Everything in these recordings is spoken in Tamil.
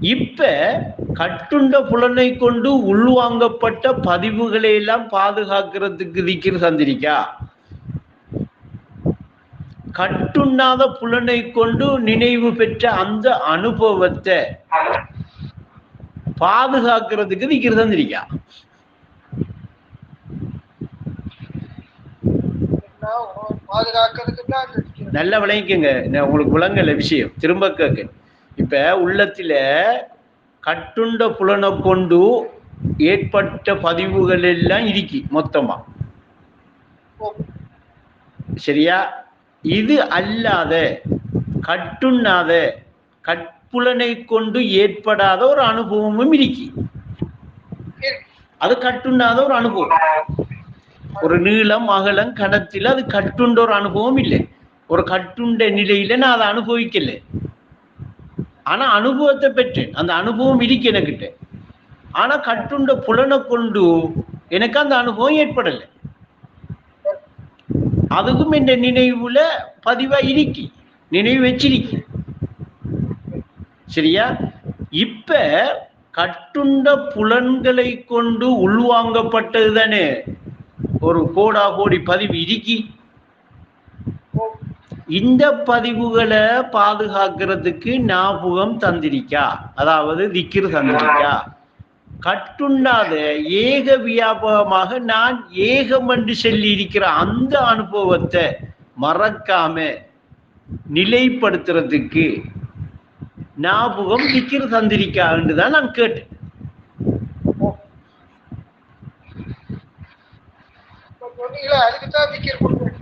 இப்ப கட்டுண்ட புலனை கொண்டு உள்வாங்கப்பட்ட பதிவுகளை எல்லாம் பாதுகாக்கிறதுக்கு திக்கிர் தந்திரிக்கா கட்டுண்ணாத புலனை கொண்டு நினைவு பெற்ற அந்த அனுபவத்தை பாதுகாக்கிறதுக்கு திக்கிர் இருக்கிறது. நல்ல விளங்கிக்கங்க. உங்களுக்கு விளங்கல விஷயம். திரும்ப கேட்க இப்ப உள்ளத்துல கட்டுண்ட புலனை கொண்டு ஏற்பட்ட பதிவுகள் எல்லாம் இருக்கு மொத்தமா. சரியா? இது அல்லாத கட்டுண்ணாத கட்புலனை கொண்டு ஏற்படாத ஒரு அனுபவமும் இருக்கு இருக்கு. அது கட்டுண்ணாத ஒரு அனுபவம். ஒரு நீளம் அகலம் கணத்தில் அது கட்டுண்ட ஒரு அனுபவம் இல்லை. ஒரு கட்டுண்ட நிலையில நான் அதை அனுபவிக்கல. ஆனா அனுபவத்தை பெற்றேன். அந்த அனுபவம் இருக்கு எனக்கிட்ட. ஆனா கட்டுண்ட புலனை கொண்டு எனக்கு அந்த அனுபவம் ஏற்படலை. அதுக்கும் இந்த நினைவுல பதிவா இருக்கு. நினைவு வச்சிருக்கு. சரியா? இப்ப கட்டுண்ட புலன்களை கொண்டு உள்வாங்கப்பட்டது தானே ஒரு கோடா கோடி பதிவு இருக்கி. இந்த பதிவுகளை பாதுகாக்கிறதுக்கு ஞாபகம் தந்திரிக்கா? அதாவது திக்கிர் தந்திரிக்கா? கட்டுண்டாத ஏக வியாபகமாக நான் ஏகம் என்று சொல்லி இருக்கிற அந்த அனுபவத்தை மறக்காம நிலைப்படுத்துறதுக்கு ஞாபகம் திக்கிர் தந்திரிக்கா என்று தான் நான் கேட்டேன். இப்ப சொன்னீங்களே அதுக்கு தான் திக்கர் கொடுக்குறேன்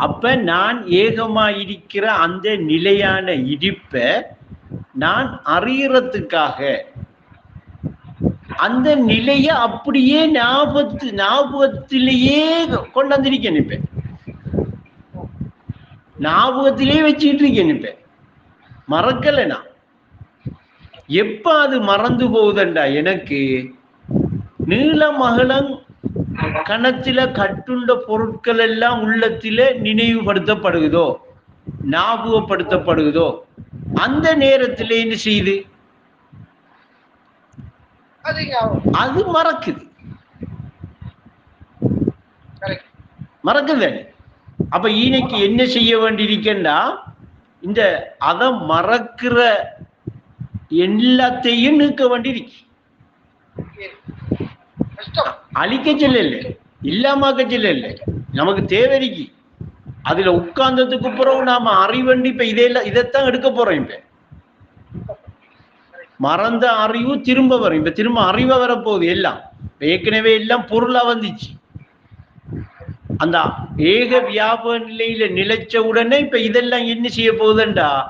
அப்ப நான் ஏகமா இருக்கிற அந்த நிலையான இடிப்பை நான் அறியறதுக்காக. அந்த நிலையை அப்படியே ஞாபகத்து ஞாபகத்திலேயே கொண்டாந்திருக்கேன் இப்ப. ஞாபகத்திலேயே வச்சுக்கிட்டு இருக்கேன் இப்ப. மறக்கல நான். எப்ப அது மறந்து போகுதண்டா எனக்கு? நீளம் கணத்தில கட்டுண்ட பொருட்கள் எல்லாம் உள்ளத்தில நினைவுபடுத்தப்படுகிறதோ ஞாபகப்படுத்தப்படுகிறதோ அந்த நேரத்திலே என்ன செய்யுது அது மறக்குது. மறக்குது. அப்ப ஈனைக்கு என்ன செய்ய வேண்டியிருக்கேன்டா இந்த அதை மறக்கிற எல்லாத்தையும் நீக்க வேண்டியிருக்கு. அழிக்க சொல்லல. இல்லாமக்க சொல்லல. நமக்கு தேவைக்கு அதுல உட்கார்ந்ததுக்கு பிறகு நாம அறிவண்டி இப்ப இதெல்லாம் இதைத்தான் எடுக்க போறோம் இப்ப. மறந்த அறிவு திரும்ப வரும். இப்ப திரும்ப அறிவ வரப்போகுது எல்லாம். ஏற்கனவே எல்லாம் பொருளா வந்துச்சு. அந்த ஏக வியாபக நிலையில நிலைச்ச உடனே இப்ப இதெல்லாம் என்ன செய்ய போகுதுண்டா?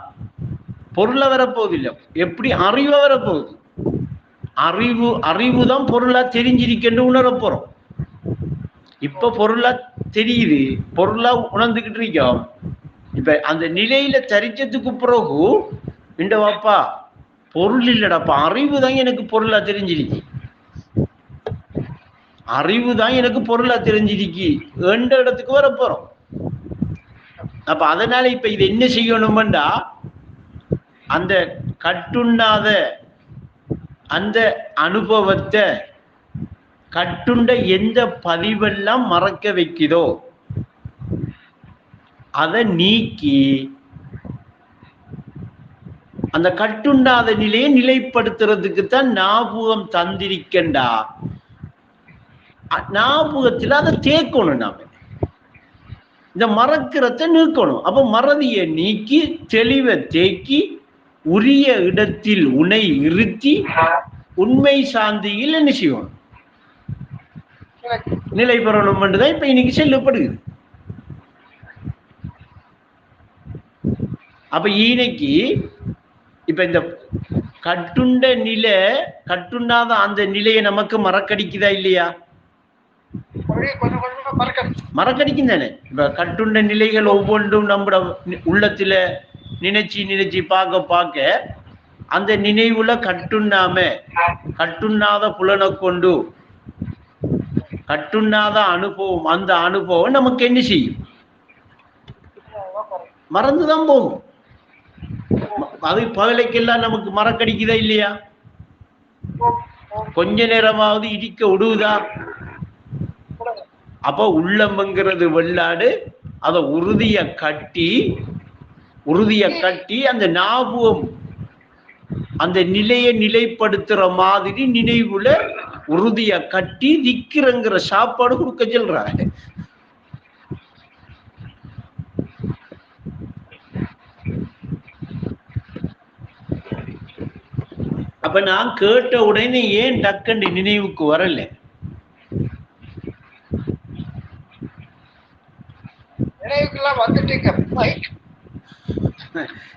பொருளை வரப்போகுது இல்லை. எப்படி அறிவை வரப்போகுது? அறிவு அறிவு தான் பொருளா தெரிஞ்சிருக்கேன்னு உணர போறோம். இப்ப பொருளா தெரியுது பொருளா உணர்ந்துகிட்டு இருக்கோம். இப்ப அந்த நிலையில தரிச்சதுக்கு பிறகு இந்த வாப்பா பொருள் இல்லடாப்பா அறிவு தான் எனக்கு பொருளா தெரிஞ்சிருக்கு. அறிவு தான் எனக்கு பொருளா தெரிஞ்சிருக்கு. எந்த இடத்துக்கு வர போறோம்? அப்ப அதனால இப்ப இது என்ன செய்யணும்டா? அந்த கட்டுண்ணாத அந்த அனுபவத்தை கட்டுண்ட எந்த பதிவெல்லாம் மறக்க வைக்குதோ அதை நீக்கி அந்த கட்டுண்டாத நிலையை நிலைப்படுத்துறதுக்கு தான் ஞாபகம் தந்திருக்கண்டா. ஞாபகத்தில் ஞாபகத்துல அதை தேக்கணும் நாம. இந்த மறக்கிறத நீக்கணும். அப்ப மறதியை நீக்கி தெளிவை தேக்கி உரிய இடத்தில் உனை இருத்தி உண்மை சாந்தியில் என்ன செய்யணும் நிலை பெறணும் என்றுதான் இப்ப இன்னைக்கு செல்லப்படுகிறது. அப்ப இன்னைக்கு இப்ப இந்த கட்டுண்ட நிலை கட்டுண்டாத அந்த நிலையை நமக்கு மறக்கடிக்குதா இல்லையா? மறக்கடிக்கும் தானே. இப்ப கட்டுண்ட நிலைகள் ஒவ்வொன்றும் நம்மட உள்ளத்துல நினைச்சு நினைச்சு பார்க்க பார்க்க அந்த நினைவுல கட்டுண்ணாம கட்டுண்ணாத புலனை கொண்டு கட்டுண்ணாத அனுபவம் அந்த அனுபவம் நமக்கு என்ன செய்யும்? மறந்துதான் போகும். அது பகலைக்கெல்லாம் நமக்கு மறக்கடிக்குதா இல்லையா? கொஞ்ச நேரமாவது இடிக்க விடுவதா அப்ப உள்ளம்ங்கிறது வெள்ளாடு அதை உறுதிய கட்டி உறுதியை கட்டி அந்த ஞாபகம் அந்த நிலையை நிலைப்படுத்துற மாதிரி நினைவுல உறுதிய கட்டி திக்கிறங்கிற சாப்பாடு கொடுக்க சொல்றாங்க அப்ப நான் கேட்ட உடனே ஏன் டக்குன்னு நினைவுக்கு வரல? நினைவுக்கெல்லாம் வந்துட்டீங்க.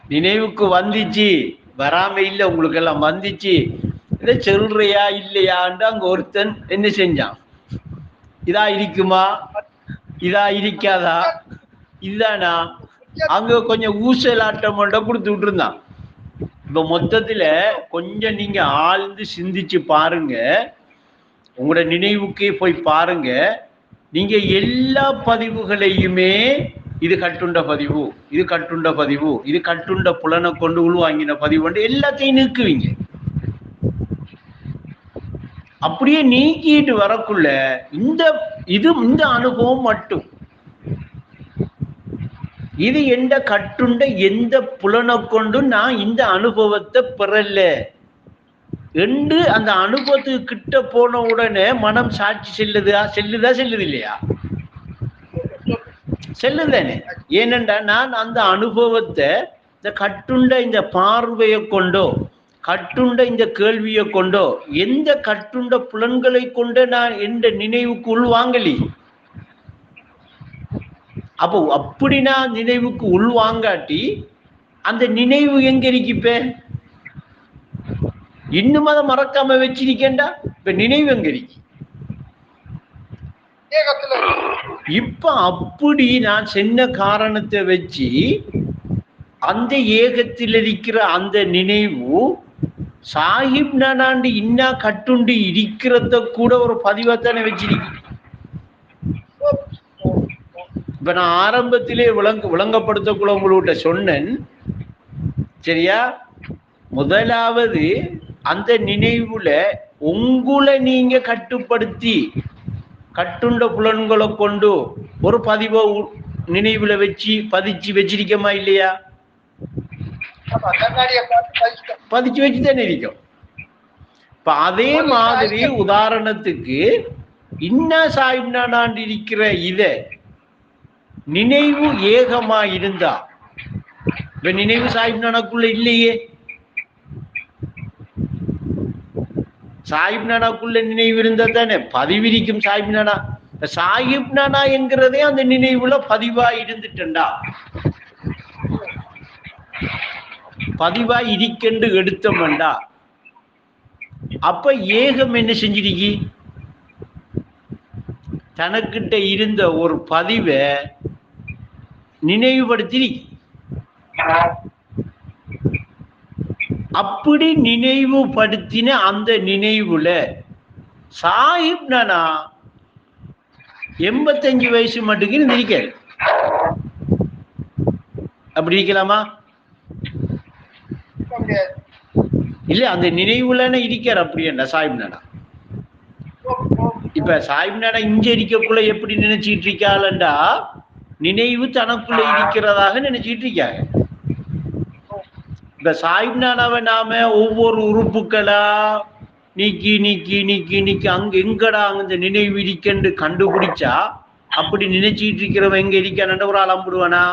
நினைவுக்கு வந்துச்சு. வராம இல்ல உங்களுக்கு எல்லாம் வந்துச்சு. இதை சொல்றியா இல்லையான்னு அங்க ஒருத்தன் என்ன செஞ்சான்? இதா இருக்குமா? இதா இருக்காதா? இதுதானா அங்க கொஞ்சம் ஊசலாட்டம் மட்டும் கொடுத்து விட்டுருந்தான். இப்ப மொத்தத்துல கொஞ்சம் நீங்க ஆழ்ந்து சிந்திச்சு பாருங்க. உங்களோட நினைவுக்கே போய் பாருங்க. நீங்க எல்லா பதிவுகளையுமே இது கட்டுண்ட பதிவு இது கட்டுண்ட பதிவு இது கட்டுண்ட புலனை கொண்டு உள்வாங்கின பதிவு எல்லாத்தையும் நீக்குவீங்க அப்படியே நீக்கிட்டு வரக்குள்ள இந்த இது இந்த அனுபவம் மட்டும். இது எந்த கட்டுண்ட எந்த புலனை கொண்டு நான் இந்த அனுபவத்தை பெறல என்று அந்த அனுபவத்துக்கு கிட்ட போன உடனே மனம் சாட்சி செல்லுதா செல்லுதா செல்லுது இல்லையா செல்லுதானே ஏனென்றா நான் அந்த அனுபவத்தை இந்த கட்டுண்ட இந்த பார்வையை கொண்டோ கட்டுண்ட இந்த கேள்வியை கொண்டோ எந்த கட்டுண்ட புலன்களை கொண்டு நான் எந்த நினைவுக்கு உள்வாங்கலி? அப்போ அப்படி நான் நினைவுக்கு உள்வாங்காட்டி அந்த நினைவு எங்க இருக்கிப்ப? இன்னும் அதை மறக்காம வச்சிருக்கேன்டா. இப்ப நினைவு எங்க இருக்கு? இப்ப அப்படி நான் சென்ன காரணத்தை வச்சு அந்த ஏகத்தில் இருக்கிற அந்த நினைவு சாஹிப் நானாண்டு இன்னா கட்டுண்டு இருக்கிறத கூட ஒரு பதிவாத்தானே வச்சிருக்கேன் இப்ப நான் ஆரம்பத்திலே விளங்க விளங்கப்படுத்தக்குள்ள உங்கள்கிட்ட சொன்னேன். சரியா? முதலாவது அந்த நினைவுல உங்களை நீங்க கட்டுப்படுத்தி கட்டுண்ட புலன்களை கொண்டு ஒரு பதிவை நினைவுல வச்சு பதிச்சு வச்சிருக்கமா இல்லையா? பதிச்சு வச்சு தானே இருக்கும். இப்ப அதே மாதிரி உதாரணத்துக்கு இன்னா சாஹிப் நானாண்டு இருக்கிற இத நினைவு ஏகமா இருந்தா. இப்ப நினைவு சாஹிப் நானாக்குள்ள இல்லையே. சாஹிப் நானாக்குள்ள நினைவு இருந்தா தானே? பதிவிரிக்கும் சாஹிப் நானா? சாஹிப் நானா என்கிறதே அந்த நினைவுல பதிவா இருந்துட்டா பதிவா இருக்கென்று எடுத்தமண்டா. அப்ப ஏகம் என்ன செஞ்சிருக்கி? தனக்கிட்ட இருந்த ஒரு பதிவை நினைவுபடுத்திருக்கி. அப்படி நினைவுபடுத்தின அந்த நினைவுல சாஹிப் நானா எண்பத்தஞ்சு வயசு மட்டுக்கு இருந்திருக்காரு அப்படி இருக்கலாமா இல்ல அந்த நினைவுலன்னு இருக்கார் அப்படி என்ன சாஹிப் நானா இப்ப சாஹிப் நானா இங்க இருக்கக்குள்ள எப்படி நினைச்சிட்டு இருக்காளண்டா நினைவு தனக்குள்ள இருக்கிறதாக நினைச்சிட்டு இருக்காங்க இப்ப சாஹிப் நானாவை நாம ஒவ்வொரு உறுப்புகளா நீக்கி நீக்கி நீக்கி நீக்கி அங்க எங்கடா அங்க நினைவு இருக்கன்று கண்டுபிடிச்சா? அப்படி நினைச்சிட்டு இருக்கிறவன் எங்க இருக்கானன்ற ஒரு அலம்பிடுவானா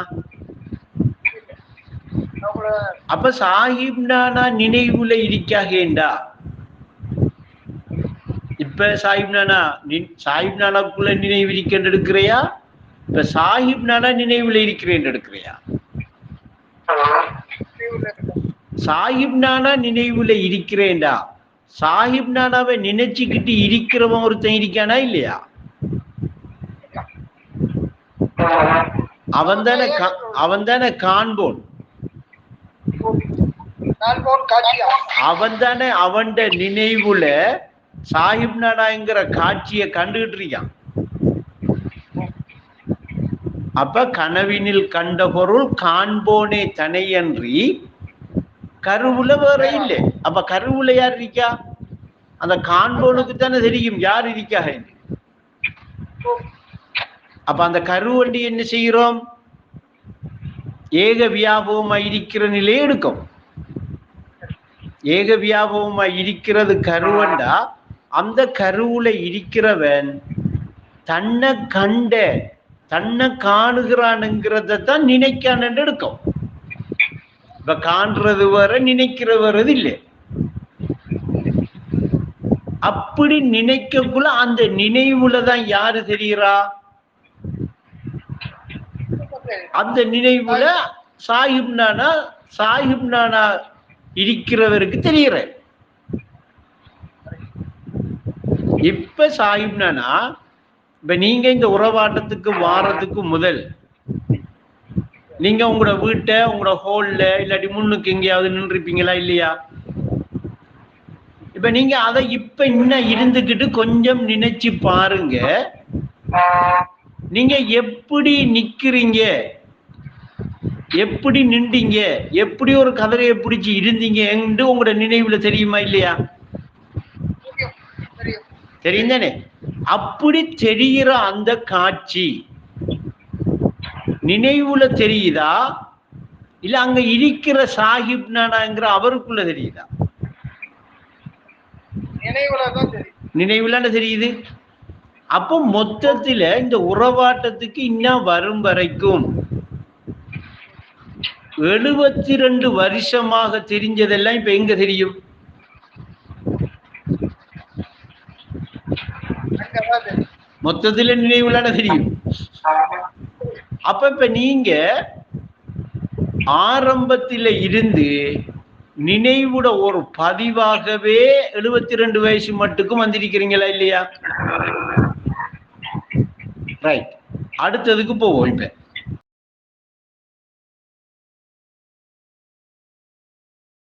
அப்ப சாஹிப் நானா நினைவுல இருக்காகேண்டா? இப்ப சாஹிப் நானா சாஹிப் நானாக்குள்ள நினைவு இருக்கேன் எடுக்கிறையா? இப்ப சாஹிப் நானா நினைவுல இருக்கிறேன் எடுக்கிறையா? சாஹிப் நானா நினைவுல இருக்கிறேன்டா. சாஹிப் நானாவை நினைச்சுக்கிட்டு இருக்கிறவன் ஒருத்தன் இருக்கானா இல்லையா? அவன் தானே அவன் தானே காண்போன். அவன் தானே அவன் நினைவுல சாஹிப் நாடாங்கிற காட்சியை கண்டுகிட்டு இருக்கான். அப்ப கனவினில் கண்ட பொருள் காண்போனே தனையன்றி கருவுல வேற இல்லை. அப்ப கருவுல யார் இருக்கா? அந்த காண்போனுக்கு தானே தெரியும் யார் இருக்கா என்று. அப்ப அந்த கருவண்டி என்ன செய்கிறோம்? ஏக வியாபகமா இருக்கிற நிலையை எடுக்கும். ஏக வியாபகமா இருக்கிறது கருவண்டா அந்த கருவுல இருக்கிறவன் தன்னை கண்ட தன்னை காணுகிறான்ங்கிறத தான் நினைக்கான் என்று எடுக்கும். இப்ப காண்றது வர நினைக்கிற வர்றது இல்லை. அப்படி நினைக்கக்குள்ள அந்த நினைவுல தான் யாரு தெரிகிறா அந்த நினைவுல சாஹிப் நானா சாஹிப் நானா இருக்கிறவருக்கு தெரிகிற இப்ப சாஹிப் நானா இப்ப நீங்க இந்த உறவாட்டத்துக்கு வாரத்துக்கு முதல் நீங்க உங்களோட வீட்டை உங்களோட ஹோல்ல இல்லாட்டி முன்னுக்கு எங்கேயாவது நின்றுப்பீங்களா இல்லையா? இப்ப நீங்க அதை இப்ப இன்னும் இருந்துகிட்டு கொஞ்சம் நினைச்சு பாருங்க. நீங்க எப்படி நிக்கிறீங்க? எப்படி நின்றீங்க? எப்படி ஒரு கதிரையை பிடிச்சு இருந்தீங்க என்று உங்களோட நினைவுல தெரியுமா இல்லையா? தெரியும் தானே? அப்படி தெரிகிற அந்த காட்சி நினைவுல தெரியுதா? இல்ல அங்க இருக்கிற சாஹிப் நானாங்கிற அவருக்குள்ள தெரியுதா? நினைவுல தெரியுது? அப்போ மொத்தத்துல இந்த உறவாட்டத்துக்கு இன்னும் வரும் வரைக்கும்? எழுபத்தி ரெண்டு வருஷமாக தெரிஞ்சதெல்லாம் இப்ப எங்க தெரியும்? மொத்தத்துல நினைவுலான தெரியும்? அப்ப இப்ப நீங்க ஆரம்பத்தில இருந்து நினைவுட ஒரு பதிவாகவே எழுபத்தி ரெண்டு வயசு மட்டுக்கும் வந்திருக்கிறீங்களா இல்லையா? ரைட் அடுத்ததுக்கு போவோம் இப்போ.